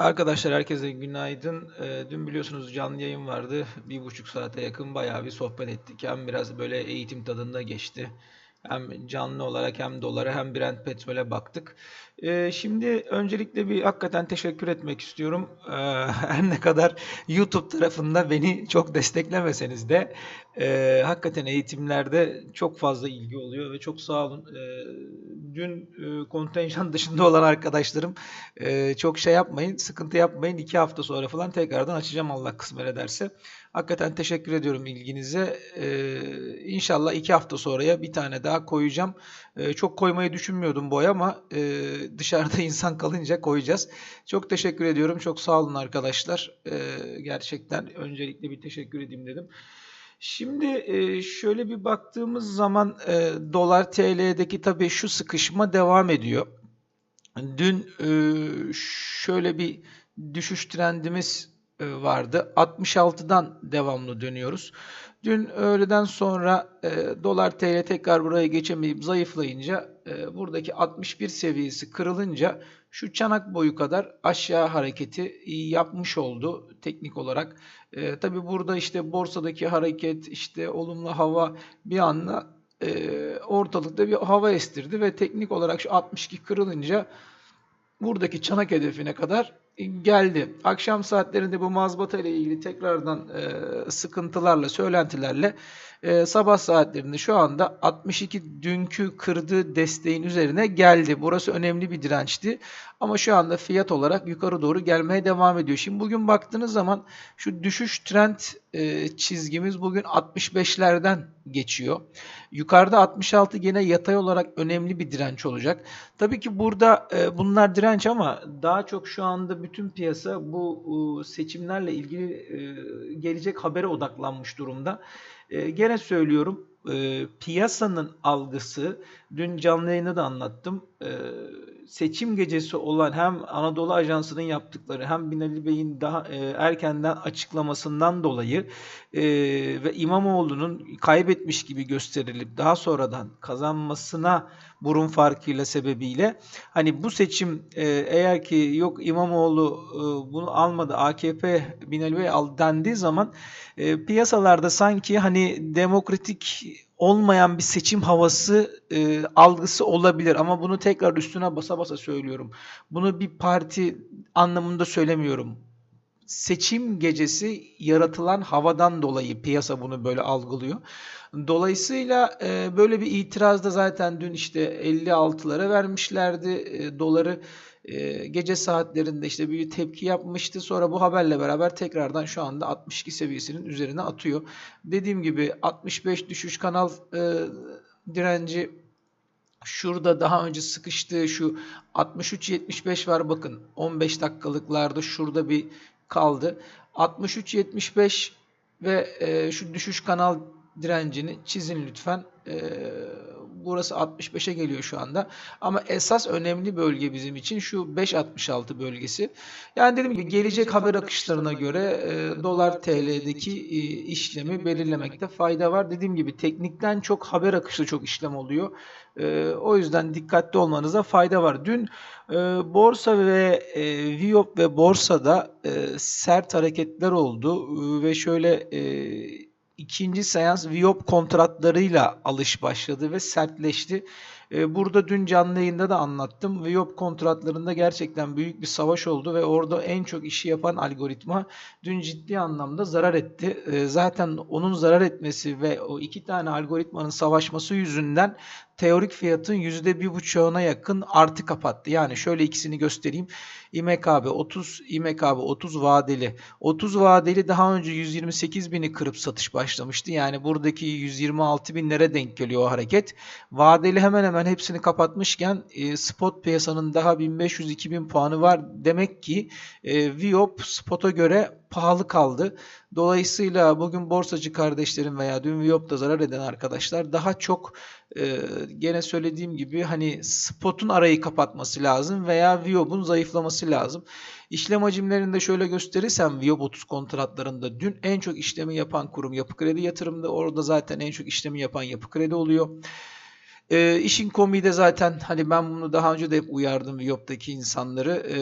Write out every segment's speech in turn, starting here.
Arkadaşlar herkese günaydın. Ee, dün biliyorsunuz canlı yayın vardı. Bir buçuk saate yakın bayağı bir sohbet ettik. Hem biraz böyle eğitim tadında geçti. Hem canlı olarak hem dolara hem Brent petrole baktık. Ee, şimdi öncelikle bir hakikaten teşekkür etmek istiyorum. Ee, her ne kadar YouTube tarafında beni çok desteklemeseniz de e, hakikaten eğitimlerde çok fazla ilgi oluyor ve çok sağ olun. Ee, dün e, kontenjan dışında olan arkadaşlarım e, çok şey yapmayın, sıkıntı yapmayın. İki hafta sonra falan tekrardan açacağım Allah kısmet ederse. Hakikaten teşekkür ediyorum ilginize. Ee, inşallah iki hafta sonraya bir tane daha koyacağım. Ee, çok koymayı düşünmüyordum boy ama e, dışarıda insan kalınca koyacağız. Çok teşekkür ediyorum. Çok sağ olun arkadaşlar. Ee, gerçekten öncelikle bir teşekkür edeyim dedim. Şimdi e, şöyle bir baktığımız zaman e, dolar TL'deki tabii şu sıkışma devam ediyor. Dün e, şöyle bir düşüş trendimiz vardı. 66'dan devamlı dönüyoruz. Dün öğleden sonra e, dolar TL tekrar buraya geçemeyip zayıflayınca e, buradaki 61 seviyesi kırılınca şu çanak boyu kadar aşağı hareketi yapmış oldu teknik olarak. E, Tabi burada işte borsadaki hareket işte olumlu hava bir anda e, ortalıkta bir hava estirdi ve teknik olarak şu 62 kırılınca buradaki çanak hedefine kadar geldi. Akşam saatlerinde bu mazbata ile ilgili tekrardan e, sıkıntılarla, söylentilerle e, sabah saatlerinde şu anda 62 dünkü kırdığı desteğin üzerine geldi. Burası önemli bir dirençti. Ama şu anda fiyat olarak yukarı doğru gelmeye devam ediyor. Şimdi bugün baktığınız zaman şu düşüş trend e, çizgimiz bugün 65'lerden geçiyor. Yukarıda 66 gene yatay olarak önemli bir direnç olacak. Tabii ki burada e, bunlar direnç ama daha çok şu anda bütün piyasa bu seçimlerle ilgili e, gelecek habere odaklanmış durumda. Gene söylüyorum piyasanın algısı dün canlı yayında da anlattım. Seçim gecesi olan hem Anadolu Ajansı'nın yaptıkları hem Binali Bey'in daha e, erkenden açıklamasından dolayı e, ve İmamoğlu'nun kaybetmiş gibi gösterilip daha sonradan kazanmasına burun farkıyla sebebiyle hani bu seçim e, eğer ki yok İmamoğlu e, bunu almadı AKP Binali Bey al dendiği zaman e, piyasalarda sanki hani demokratik olmayan bir seçim havası e, algısı olabilir ama bunu tekrar üstüne basa basa söylüyorum. Bunu bir parti anlamında söylemiyorum. Seçim gecesi yaratılan havadan dolayı piyasa bunu böyle algılıyor. Dolayısıyla e, böyle bir itiraz da zaten dün işte 56'lara vermişlerdi e, doları. E, gece saatlerinde işte bir tepki yapmıştı. Sonra bu haberle beraber tekrardan şu anda 62 seviyesinin üzerine atıyor. Dediğim gibi 65 düşüş kanal e, direnci şurada daha önce sıkıştığı şu 63-75 var bakın 15 dakikalıklarda şurada bir kaldı. 63-75 ve e, şu düşüş kanal direncini çizin lütfen. E, burası 65'e geliyor şu anda. Ama esas önemli bölge bizim için şu 5.66 bölgesi. Yani dediğim gibi gelecek haber akışlarına göre e, dolar TL'deki e, işlemi belirlemekte fayda var. Dediğim gibi teknikten çok haber akışı çok işlem oluyor. E, o yüzden dikkatli olmanıza fayda var. Dün e, borsa ve e, Viyop ve borsada e, sert hareketler oldu e, ve şöyle e, ikinci seans Viop kontratlarıyla alış başladı ve sertleşti. Ee, burada dün canlı yayında da anlattım. Viop kontratlarında gerçekten büyük bir savaş oldu ve orada en çok işi yapan algoritma dün ciddi anlamda zarar etti. Ee, zaten onun zarar etmesi ve o iki tane algoritmanın savaşması yüzünden teorik fiyatın %1,5'una yakın artı kapattı. Yani şöyle ikisini göstereyim. İMKB 30, İMKB 30 vadeli. 30 vadeli daha önce 128 bini kırıp satış başlamıştı. Yani buradaki 126 binlere denk geliyor o hareket. Vadeli hemen hemen hepsini kapatmışken e, spot piyasanın daha 1500-2000 puanı var. Demek ki e, Viop spot'a göre pahalı kaldı. Dolayısıyla bugün borsacı kardeşlerim veya dün Viop'ta zarar eden arkadaşlar daha çok e, gene söylediğim gibi hani spotun arayı kapatması lazım veya Viop'un zayıflaması lazım. İşlem hacimlerinde şöyle gösterirsem Viop 30 kontratlarında dün en çok işlemi yapan kurum Yapı Kredi Yatırım'da orada zaten en çok işlemi yapan Yapı Kredi oluyor. E, işin komiği de zaten hani ben bunu daha önce de hep uyardım Viyop'taki insanları. E,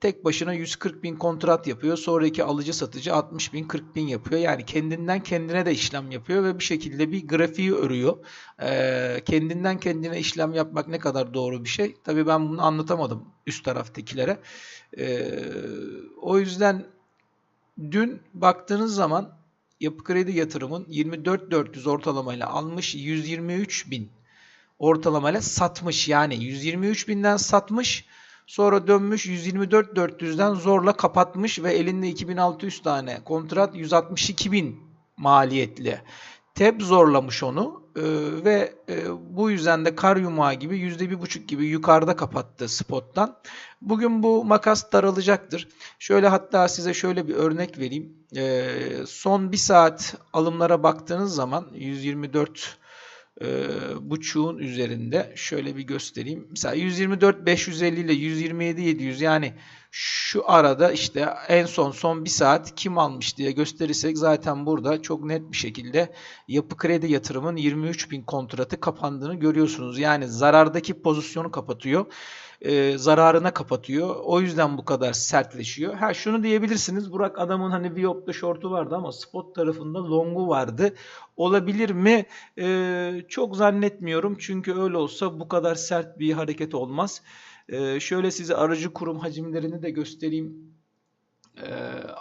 tek başına 140 bin kontrat yapıyor. Sonraki alıcı satıcı 60 bin 40 bin yapıyor. Yani kendinden kendine de işlem yapıyor ve bir şekilde bir grafiği örüyor. E, kendinden kendine işlem yapmak ne kadar doğru bir şey. Tabii ben bunu anlatamadım üst taraftakilere. E, o yüzden dün baktığınız zaman Yapı Kredi Yatırım'ın 24.400 ortalamayla almış 123 bin ortalamayla satmış. Yani 123 binden satmış sonra dönmüş 124.400'den zorla kapatmış ve elinde 2600 tane kontrat 162 bin maliyetli. TEB zorlamış onu e, ve e, bu yüzden de kar yumağı gibi %1,5 gibi yukarıda kapattı spottan. Bugün bu makas daralacaktır. Şöyle hatta size şöyle bir örnek vereyim. E, son bir saat alımlara baktığınız zaman 124 e, buçuğun üzerinde şöyle bir göstereyim. Mesela 124 550 ile 127 700 yani şu arada işte en son son bir saat kim almış diye gösterirsek zaten burada çok net bir şekilde yapı kredi yatırımın 23 bin kontratı kapandığını görüyorsunuz. Yani zarardaki pozisyonu kapatıyor e, zararına kapatıyor. O yüzden bu kadar sertleşiyor. Ha şunu diyebilirsiniz. Burak adamın hani Viop'ta short'u vardı ama spot tarafında long'u vardı. Olabilir mi? E, çok zannetmiyorum. Çünkü öyle olsa bu kadar sert bir hareket olmaz. E, şöyle size aracı kurum hacimlerini de göstereyim. E,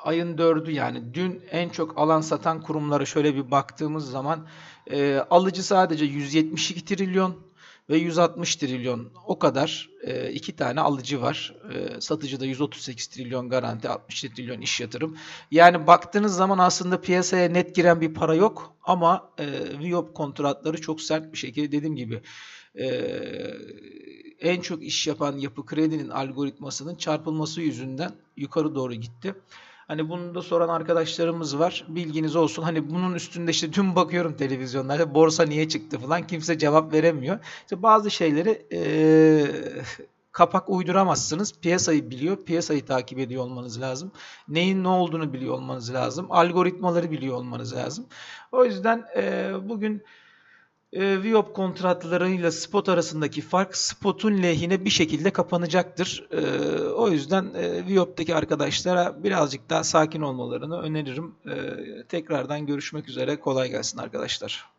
ayın 4'ü yani dün en çok alan satan kurumlara şöyle bir baktığımız zaman e, alıcı sadece 172 trilyon ve 160 trilyon o kadar e, iki tane alıcı var. E, satıcıda 138 trilyon garanti, 60 trilyon iş yatırım. Yani baktığınız zaman aslında piyasaya net giren bir para yok ama e, Viop kontratları çok sert bir şekilde dediğim gibi e, en çok iş yapan yapı kredinin algoritmasının çarpılması yüzünden yukarı doğru gitti. Hani bunu da soran arkadaşlarımız var. Bilginiz olsun. Hani bunun üstünde işte dün bakıyorum televizyonlarda borsa niye çıktı falan kimse cevap veremiyor. İşte bazı şeyleri ee, kapak uyduramazsınız. Piyasayı biliyor, piyasayı takip ediyor olmanız lazım. Neyin ne olduğunu biliyor olmanız lazım. Algoritmaları biliyor olmanız lazım. O yüzden e, bugün e, Viop kontratlarıyla spot arasındaki fark spotun lehine bir şekilde kapanacaktır. E, o yüzden e, Viop'taki arkadaşlara birazcık daha sakin olmalarını öneririm. E, tekrardan görüşmek üzere. Kolay gelsin arkadaşlar.